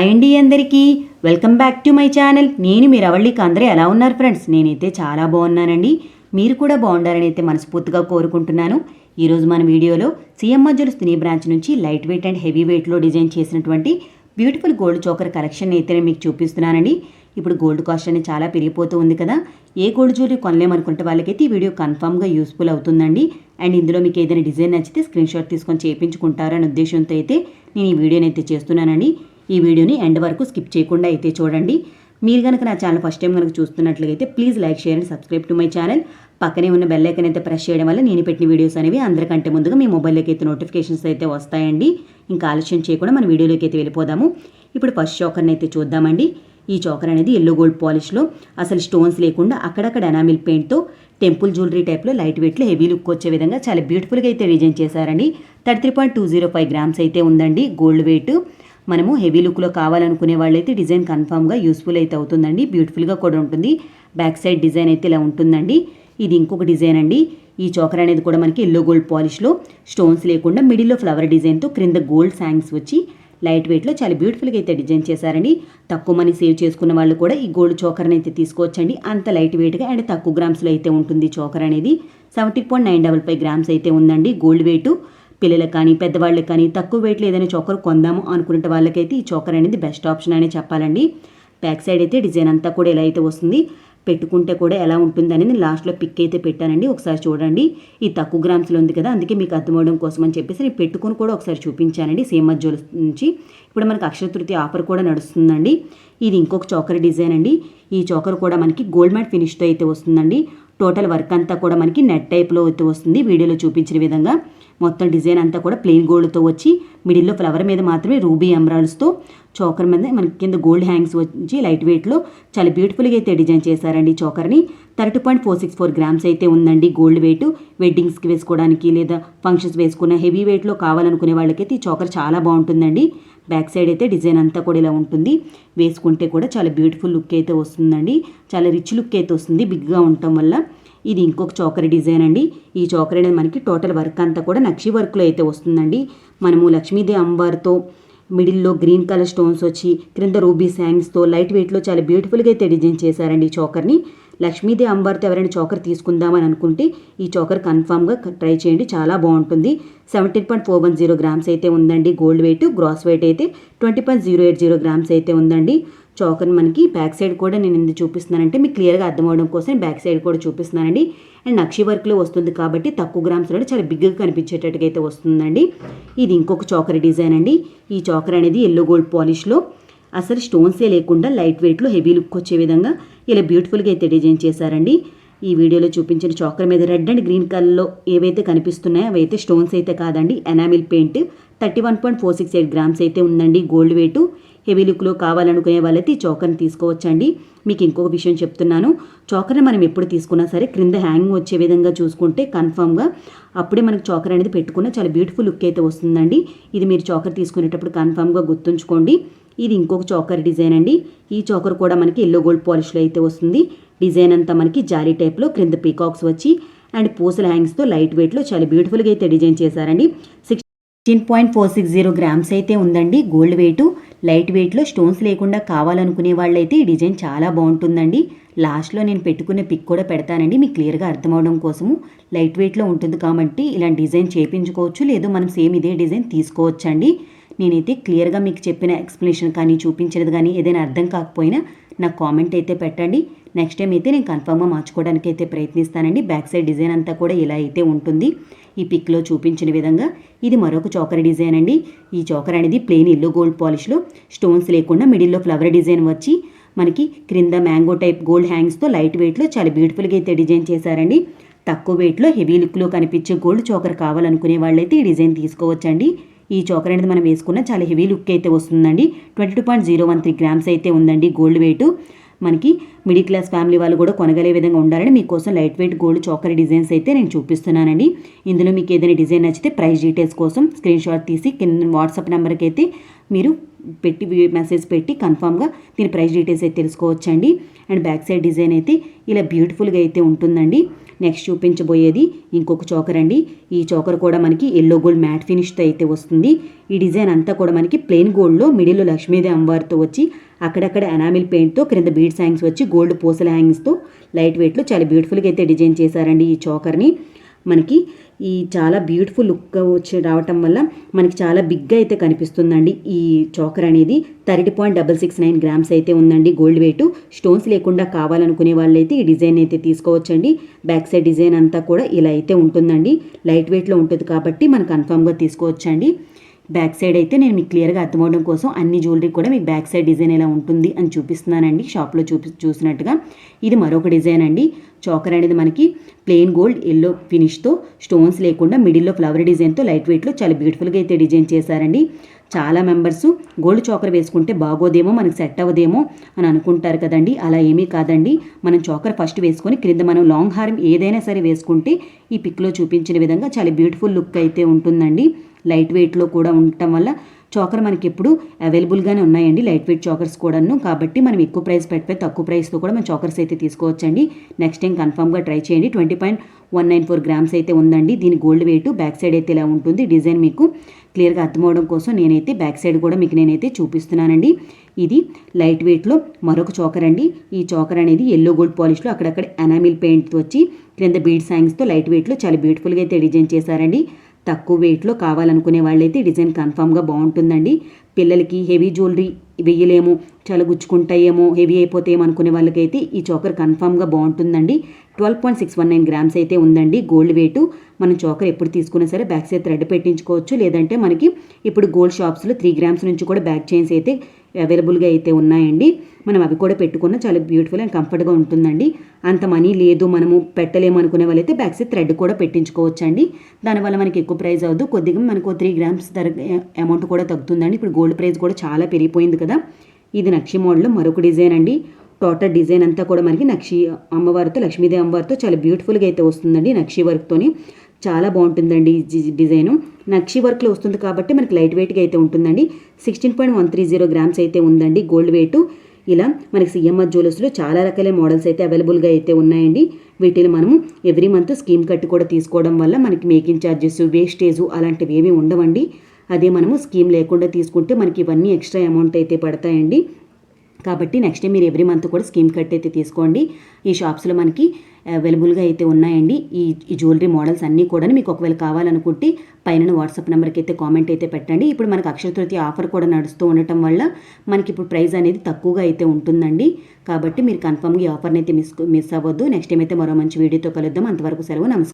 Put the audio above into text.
Hi అండి అందరికీ. Welcome back to my channel. నేను మీరు అవళ్ళికి అందరూ ఎలా ఉన్నారు ఫ్రెండ్స్? నేనైతే చాలా బాగున్నానండి. మీరు కూడా బాగుండాలని అయితే మనస్ఫూర్తిగా కోరుకుంటున్నాను. ఈరోజు మన వీడియోలో సీఎం మధ్యలో స్త్రీ బ్రాంచ్ నుంచి లైట్ వెయిట్ అండ్ హెవీ వెయిట్లో డిజైన్ చేసినటువంటి బ్యూటిఫుల్ గోల్డ్ చోకర్ కలెక్షన్ అయితే నేను మీకు చూపిస్తున్నానండి. ఇప్పుడు గోల్డ్ కాస్ట్ అనేది చాలా పెరిగిపోతూ ఉంది కదా. ఏ గోల్డ్ జ్యువెలరీ కొనలేమనుకుంటే వాళ్ళకైతే ఈ వీడియో కన్ఫామ్గా యూస్ఫుల్ అవుతుందండి. అండ్ ఇందులో మీకు ఏదైనా డిజైన్ నచ్చితే స్క్రీన్ షాట్ తీసుకొని చేయించుకుంటారనే ఉద్దేశంతో అయితే నేను ఈ వీడియోని అయితే చేస్తున్నానండి. ఈ వీడియోని ఎండ్ వరకు స్కిప్ చేయకుండా అయితే చూడండి. మీరు కనుక నా ఛానల్ ఫస్ట్ టైం కనుక చూస్తున్నట్లయితే please like share and subscribe to my channel. పక్కనే ఉన్న బెల్ ఐకన్ అయితే ప్రెస్ చేయడం వల్ల నేను పెట్టిన వీడియోస్ అనేవి అందరికంటే ముందుగా మీ మొబైల్లోకి అయితే నోటిఫికేషన్స్ అయితే వస్తాయండి. ఇంకా ఆలస్యం చేయకుండా మన వీడియోలోకి అయితే వెళ్ళిపోదాము. ఇప్పుడు ఫస్ట్ చోకర్ని అయితే చూద్దామండి. ఈ చోకర్ అనేది ఎల్లో గోల్డ్ పాలిష్లో అసలు స్టోన్స్ లేకుండా అక్కడక్కడ ఎనామిల్ పెయింట్తో టెంపుల్ జ్యువెలరీ టైప్లో లైట్ వెయిట్లో హెవీ లుక్ వచ్చే విధంగా చాలా బ్యూటిఫుల్గా అయితే డిజైన్ చేశారండి. Thirty three point two zero five grams అయితే ఉందండి గోల్డ్ వెయిట్. మనము హెవీ లుక్లో కావాలనుకునే వాళ్ళైతే డిజైన్ కన్ఫామ్గా యూస్ఫుల్ అయితే అవుతుందండి. బ్యూటిఫుల్గా కూడా ఉంటుంది. బ్యాక్ సైడ్ డిజైన్ అయితే ఇలా ఉంటుందండి. ఇది ఇంకొక డిజైన్ అండి. ఈ చోకర్ అనేది కూడా మనకి ఎల్లో గోల్డ్ పాలిష్లో స్టోన్స్ లేకుండా మిడిల్లో ఫ్లవర్ డిజైన్తో క్రింద గోల్డ్ శాంగ్స్ వచ్చి లైట్ వెయిట్లో చాలా బ్యూటిఫుల్గా అయితే డిజైన్ చేశారండి. తక్కువ మనీ సేవ్ చేసుకున్న వాళ్ళు కూడా ఈ గోల్డ్ చోకర్ని అయితే తీసుకోవచ్చండి. అంత లైట్ వెయిట్గా అండ్ తక్కువ గ్రామ్స్లో అయితే ఉంటుంది చోకర్ అనేది. Seventy point nine double five grams అయితే ఉందండి గోల్డ్ వెయిట్. పిల్లలకు కానీ పెద్దవాళ్ళకి కానీ తక్కువ వెయిట్లో ఏదైనా చోకర్ కొందాము అనుకునే వాళ్ళకైతే ఈ చోకర్ అనేది బెస్ట్ ఆప్షన్ అనే చెప్పాలండి. బ్యాక్ సైడ్ అయితే డిజైన్ అంతా కూడా ఎలా అయితే వస్తుంది పెట్టుకుంటే కూడా ఎలా ఉంటుంది అనేది లాస్ట్లో పిక్ అయితే పెట్టానండి. ఒకసారి చూడండి. ఈ తక్కువ గ్రామ్స్లో ఉంది కదా అందుకే మీకు అర్థమవడం కోసం అని చెప్పేసి నేను పెట్టుకుని కూడా ఒకసారి చూపించానండి. సేమ్ మధ్యలో నుంచి. ఇప్పుడు మనకి అక్షర ఆఫర్ కూడా నడుస్తుందండి. ఇది ఇంకొక చోకర్ డిజైన్ అండి. ఈ చోకర్ కూడా మనకి గోల్డ్ మ్యాట్ ఫినిష్తో అయితే వస్తుందండి. టోటల్ వర్క్ అంతా కూడా మనకి నెట్ టైప్లో అయితే వస్తుంది. వీడియోలో చూపించిన విధంగా. మొత్తం డిజైన్ అంతా కూడా ప్లెయిన్ గోల్డ్తో వచ్చి మిడిల్లో ఫ్లవర్ మీద మాత్రమే రూబీ ఎమరాల్డ్స్తో చోకర్ మీద మనకి కింద గోల్డ్ హ్యాంగ్స్ వచ్చి లైట్ వెయిట్లో చాలా బ్యూటిఫుల్గా అయితే డిజైన్ చేశారండి చోకర్ని. Thirty point four six four grams అయితే ఉందండి గోల్డ్ వెయిట్. వెడ్డింగ్స్కి వేసుకోవడానికి లేదా ఫంక్షన్స్ వేసుకున్న హెవీ వెయిట్లో కావాలనుకునే వాళ్ళకైతే ఈ చోకర్ చాలా బాగుంటుందండి. బ్యాక్ సైడ్ అయితే డిజైన్ అంతా కూడా ఇలా ఉంటుంది. వేసుకుంటే కూడా చాలా బ్యూటిఫుల్ లుక్ అయితే వస్తుందండి. చాలా రిచ్ లుక్ అయితే వస్తుంది బిగ్గా ఉండటం వల్ల. ఇది ఇంకొక చోకరి డిజైన్ అండి. ఈ చోకరి అనేది మనకి టోటల్ వర్క్ అంతా కూడా నక్షి వర్క్లో అయితే వస్తుందండి. మనము లక్ష్మీదేవి అమ్మవారితో మిడిల్లో గ్రీన్ కలర్ స్టోన్స్ వచ్చి క్రింద రూబీ శాంగ్స్తో లైట్ వెయిట్లో చాలా బ్యూటిఫుల్గా అయితే డిజైన్ చేశారండి ఈ చోకర్ని. లక్ష్మీదే అంబార్తో ఎవరైనా చోకర్ తీసుకుందామని అనుకుంటే ఈ చోకర్ కన్ఫామ్గా ట్రై చేయండి. చాలా బాగుంటుంది. Seventeen point four one zero grams అయితే ఉందండి. గోల్డ్ వెయిట్ గ్రాస్ వెయిట్ అయితే twenty point zero eight zero grams అయితే ఉందండి. చోకర్ మనకి బ్యాక్ సైడ్ కూడా నేను ఎందుకు చూపిస్తున్నానంటే మీకు క్లియర్గా అర్థం అవడం కోసం బ్యాక్ సైడ్ కూడా చూపిస్తున్నానండి. అండ్ నక్షి వర్క్లో వస్తుంది కాబట్టి తక్కువ గ్రామ్స్లో చాలా బిగ్గా కనిపించేటట్టుగా అయితే వస్తుందండి. ఇది ఇంకొక చోకర్ డిజైన్ అండి. ఈ చోకర్ అనేది ఎల్లో గోల్డ్ పాలిష్లో అసలు స్టోన్సే లేకుండా లైట్ వెయిట్లో హెవీ లుక్ వచ్చే విధంగా ఇలా బ్యూటిఫుల్గా అయితే డిజైన్ చేశారండి. ఈ వీడియోలో చూపించిన చోకర్ మీద రెడ్ అండ్ గ్రీన్ కలర్లో ఏవైతే కనిపిస్తున్నాయో అవైతే స్టోన్స్ అయితే కాదండి. Enamel paint thirty one point four six eight grams అయితే ఉందండి. గోల్డ్ వెయిట్ హెవీ లుక్లో కావాలనుకునే వాళ్ళైతే ఈ చోకర్ని తీసుకోవచ్చండి. మీకు ఇంకొక విషయం చెప్తున్నాను. చోకర్ని మనం ఎప్పుడు తీసుకున్నా సరే క్రింద హ్యాంగ్ వచ్చే విధంగా చూసుకుంటే కన్ఫామ్గా అప్పుడే మనకి చోకర్ అనేది పెట్టుకున్న చాలా బ్యూటిఫుల్ లుక్ అయితే వస్తుందండి. ఇది మీరు చోకర్ తీసుకునేటప్పుడు కన్ఫామ్గా గుర్తుంచుకోండి. ఇది ఇంకొక చోకర్ డిజైన్ అండి. ఈ చోకర్ కూడా మనకి ఎల్లో గోల్డ్ పాలిష్లో అయితే వస్తుంది. డిజైన్ అంతా మనకి జాలీ టైప్లో క్రింద పీకాక్స్ వచ్చి అండ్ పూసల హ్యాంగ్స్తో లైట్ వెయిట్లో చాలా బ్యూటిఫుల్గా అయితే డిజైన్ చేశారండి. Six sixteen point four six zero grams అయితే ఉందండి. గోల్డ్ వెయిట్ లైట్ వెయిట్లో స్టోన్స్ లేకుండా కావాలనుకునే వాళ్ళైతే ఈ డిజైన్ చాలా బాగుంటుందండి. లాస్ట్లో నేను పెట్టుకునే పిక్ కూడా పెడతానండి. మీకు క్లియర్గా అర్థమవడం కోసము. లైట్ వెయిట్లో ఉంటుంది కాబట్టి ఇలాంటి డిజైన్ చేయించుకోవచ్చు లేదు మనం సేమ్ ఇదే డిజైన్ తీసుకోవచ్చండి. నేనైతే క్లియర్గా మీకు చెప్పిన ఎక్స్ప్లెనేషన్ కానీ చూపించినది కానీ ఏదైనా అర్థం కాకపోయినా నాకు కామెంట్ అయితే పెట్టండి. నెక్స్ట్ టైం అయితే నేను కన్ఫామ్గా మార్చుకోవడానికి అయితే ప్రయత్నిస్తానండి. బ్యాక్ సైడ్ డిజైన్ అంతా కూడా ఇలా అయితే ఉంటుంది. ఈ పిక్లో చూపించిన విధంగా ఇది మరొక చోకర డిజైన్ అండి. ఈ చోకర్ అనేది ప్లెయిన్ ఎల్లో గోల్డ్ పాలిష్లో స్టోన్స్ లేకుండా మిడిల్లో ఫ్లవర్ డిజైన్ వచ్చి మనకి క్రింద మ్యాంగో టైప్ గోల్డ్ హ్యాంగ్స్తో లైట్ వెయిట్లో చాలా బ్యూటిఫుల్గా అయితే డిజైన్ చేశారండి. తక్కువ వెయిట్లో హెవీ లుక్లో కనిపించే గోల్డ్ చోకర్ కావాలనుకునే వాళ్ళైతే ఈ డిజైన్ తీసుకోవచ్చండి. ఈ చోకర్ అనేది మనం వేసుకున్న చాలా హెవీ లుక్ అయితే వస్తుందండి. Twenty two point zero one three grams అయితే ఉందండి గోల్డ్ వెయిట్. మనకి మిడిల్ క్లాస్ ఫ్యామిలీ వాళ్ళు కూడా కొనగలే విధంగా ఉండాలని మీకోసం light weight gold choker designs అయితే నేను చూపిస్తున్నానండి. ఇందులో మీకు ఏదైనా డిజైన్ నచ్చితే ప్రైస్ డీటెయిల్స్ కోసం స్క్రీన్ షాట్ తీసి కింద వాట్సాప్ నెంబర్కి అయితే మీరు పెట్టి మెసేజ్ పెట్టి కన్ఫామ్గా దీని ప్రైస్ డీటెయిల్స్ అయితే తెలుసుకోవచ్చండి. అండ్ బ్యాక్ సైడ్ డిజైన్ అయితే ఇలా బ్యూటిఫుల్గా అయితే ఉంటుందండి. నెక్స్ట్ చూపించబోయేది ఇంకొక చోకర్ అండి. ఈ చోకర్ కూడా మనకి ఎల్లో గోల్డ్ మ్యాట్ ఫినిష్తో అయితే వస్తుంది. ఈ డిజైన్ అంతా కూడా మనకి ప్లెయిన్ గోల్డ్లో మిడిల్లో లక్ష్మీదేవి అమ్మవారితో వచ్చి అక్కడక్కడ ఎనామిల్ పెయింట్తో క్రింద బీడ్స్ హ్యాంగ్స్ వచ్చి గోల్డ్ పూసల హ్యాంగ్స్తో లైట్ వెయిట్లో చాలా బ్యూటిఫుల్గా అయితే డిజైన్ చేశారండి ఈ చోకర్ని. మనకి ఈ చాలా బ్యూటిఫుల్ లుక్ వచ్చి రావటం వల్ల మనకి చాలా బిగ్గా అయితే కనిపిస్తుందండి ఈ చోకర్ అనేది. Thirty point double six nine grams అయితే ఉందండి గోల్డ్ వెయిట్. స్టోన్స్ లేకుండా కావాలనుకునే వాళ్ళైతే ఈ డిజైన్ అయితే తీసుకోవచ్చండి. బ్యాక్ సైడ్ డిజైన్ అంతా కూడా ఇలా అయితే ఉంటుందండి. లైట్ వెయిట్లో ఉంటుంది కాబట్టి మనం కన్ఫామ్గా తీసుకోవచ్చండి. బ్యాక్ సైడ్ అయితే నేను మీకు క్లియర్గా అర్థమవడం కోసం అన్ని జ్యువెలరీ కూడా మీకు బ్యాక్ సైడ్ డిజైన్ ఎలా ఉంటుంది అని చూపిస్తున్నానండి. షాప్లో చూపి చూసినట్టుగా ఇది మరొక డిజైన్ అండి. చోకర్ అనేది మనకి ప్లెయిన్ గోల్డ్ ఎల్లో ఫినిష్తో స్టోన్స్ లేకుండా మిడిల్లో ఫ్లవర్ డిజైన్తో లైట్ వెయిట్లో చాలా బ్యూటిఫుల్గా అయితే డిజైన్ చేశారండి. చాలా మెంబర్స్ గోల్డ్ చోకర్ వేసుకుంటే బాగోదేమో మనకి సెట్ అవ్వదేమో అని అనుకుంటారు కదండి. అలా ఏమీ కాదండి. మనం చోకర్ ఫస్ట్ వేసుకొని క్రింద మనం లాంగ్ హారం ఏదైనా సరే వేసుకుంటే ఈ పిక్లో చూపించిన విధంగా చాలా బ్యూటిఫుల్ లుక్ అయితే ఉంటుందండి. లైట్ వెయిట్లో కూడా ఉండటం వల్ల చాకర్ మనకి ఎప్పుడు అవైలబుల్గానే ఉన్నాయండి. లైట్ వెయిట్ చోకర్స్ కూడాను. కాబట్టి మనం ఎక్కువ ప్రైస్ పెట్టే తక్కువ ప్రైస్తో కూడా మనం చోకర్స్ అయితే తీసుకోవచ్చండి. నెక్స్ట్ టైం కన్ఫామ్గా ట్రై చేయండి. Twenty point one nine four grams అయితే ఉందండి. దీని గోల్డ్ వెయిట్ బ్యాక్ సైడ్ అయితే ఇలా ఉంటుంది. డిజైన్ మీకు క్లియర్గా అర్థమవడం కోసం నేనైతే బ్యాక్ సైడ్ కూడా మీకు నేనైతే చూపిస్తున్నానండి. ఇది లైట్ వెయిట్లో మరొక చోకర్ అండి. ఈ చోకర్ అనేది ఎల్లో గోల్డ్ పాలిష్లో అక్కడక్కడ ఎనామిల్ పెయింట్ వచ్చి క్రింద బీడ్ సాంగ్స్తో లైట్ వెయిట్లో చాలా బ్యూటిఫుల్గా అయితే డిజైన్ చేశారండి. తక్కువ వెయిట్లో కావాలనుకునే వాళ్ళైతే డిజైన్ కన్ఫామ్గా బాగుంటుందండి. పిల్లలకి హెవీ జ్యువెలరీ వెయ్యలేము చాలా గుచ్చుకుంటాయేమో హెవీ అయిపోతాయేమో అనుకునే వాళ్ళకైతే ఈ చోకర్ కన్ఫామ్గా బాగుంటుందండి. Twelve point six one nine grams అయితే ఉందండి గోల్డ్ వెయిట్. మనం చోకర్ ఎప్పుడు తీసుకున్నా సరే బ్యాక్ సైడ్ థ్రెడ్ పెట్టించుకోవచ్చు. లేదంటే మనకి ఇప్పుడు గోల్డ్ షాప్స్లో త్రీ గ్రామ్స్ నుంచి కూడా బ్యాక్ చైన్స్ అయితే అవైలబుల్గా అయితే ఉన్నాయండి. మనం అవి కూడా పెట్టుకున్న చాలా బ్యూటిఫుల్ అండ్ కంఫర్ట్గా ఉంటుందండి. అంత మనీ లేదు మనము పెట్టలేము అనుకునే వాళ్ళైతే బ్యాక్ సైడ్ థ్రెడ్ కూడా పెట్టించుకోవచ్చు అండి దానివల్ల మనకి ఎక్కువ ప్రైస్ అవ్వదు. కొద్దిగా మనకు త్రీ గ్రామ్స్ ధర అమౌంట్ కూడా తగ్గుతుందండి. ఇప్పుడు గోల్డ్ ప్రైస్ కూడా చాలా పెరిగిపోయింది కదా. ఇది నక్షి మోడల్లో మరొక డిజైన్ అండి. టోటల్ డిజైన్ అంతా కూడా మనకి నక్షి అమ్మవారితో లక్ష్మీదేవి అమ్మవారితో చాలా బ్యూటిఫుల్గా అయితే వస్తుందండి నక్షి వర్క్తోని. చాలా బాగుంటుందండి ఈ డిజైను. నక్షి వర్క్లో వస్తుంది కాబట్టి మనకి లైట్ వెయిట్గా అయితే ఉంటుందండి. Sixteen point one three zero grams అయితే ఉందండి గోల్డ్ వెయిట్. ఇలా మనకి సిఎంఆర్ జ్యువెలర్స్లో చాలా రకాల మోడల్స్ అయితే అవైలబుల్గా అయితే ఉన్నాయండి. వీటిని మనము ఎవ్రీ మంత్ స్కీమ్ కట్టి కూడా తీసుకోవడం వల్ల మనకి మేకింగ్ ఛార్జెస్ వేస్టేజ్ అలాంటివి ఏమీ ఉండవండి. అదే మనము స్కీమ్ లేకుండా తీసుకుంటే మనకి ఇవన్నీ ఎక్స్ట్రా అమౌంట్ అయితే పడతాయండి. కాబట్టి నెక్స్ట్ మీరు ఎవ్రీ మంత్ కూడా స్కీమ్ కట్ అయితే తీసుకోండి. ఈ షాప్స్లో మనకి అవైలబుల్గా అయితే ఉన్నాయండి. ఈ ఈ జ్యువెలరీ మోడల్స్ అన్నీ కూడా మీకు ఒకవేళ కావాలనుకుంటే పైన వాట్సాప్ నెంబర్కి అయితే కామెంట్ అయితే పెట్టండి. ఇప్పుడు మనకు అక్షయ తృతీయ ఆఫర్ కూడా నడుస్తూ ఉండటం వల్ల మనకి ఇప్పుడు ప్రైస్ అనేది తక్కువగా అయితే ఉంటుందండి. కాబట్టి మీరు కన్ఫర్మ్గా ఈ ఆఫర్ని అయితే మిస్ మిస్ అవ్వద్దు. నెక్స్ట్ టైం అయితే మరో మంచి వీడియోతో కలుద్దాం. అంతవరకు సెలవు. నమస్కారం.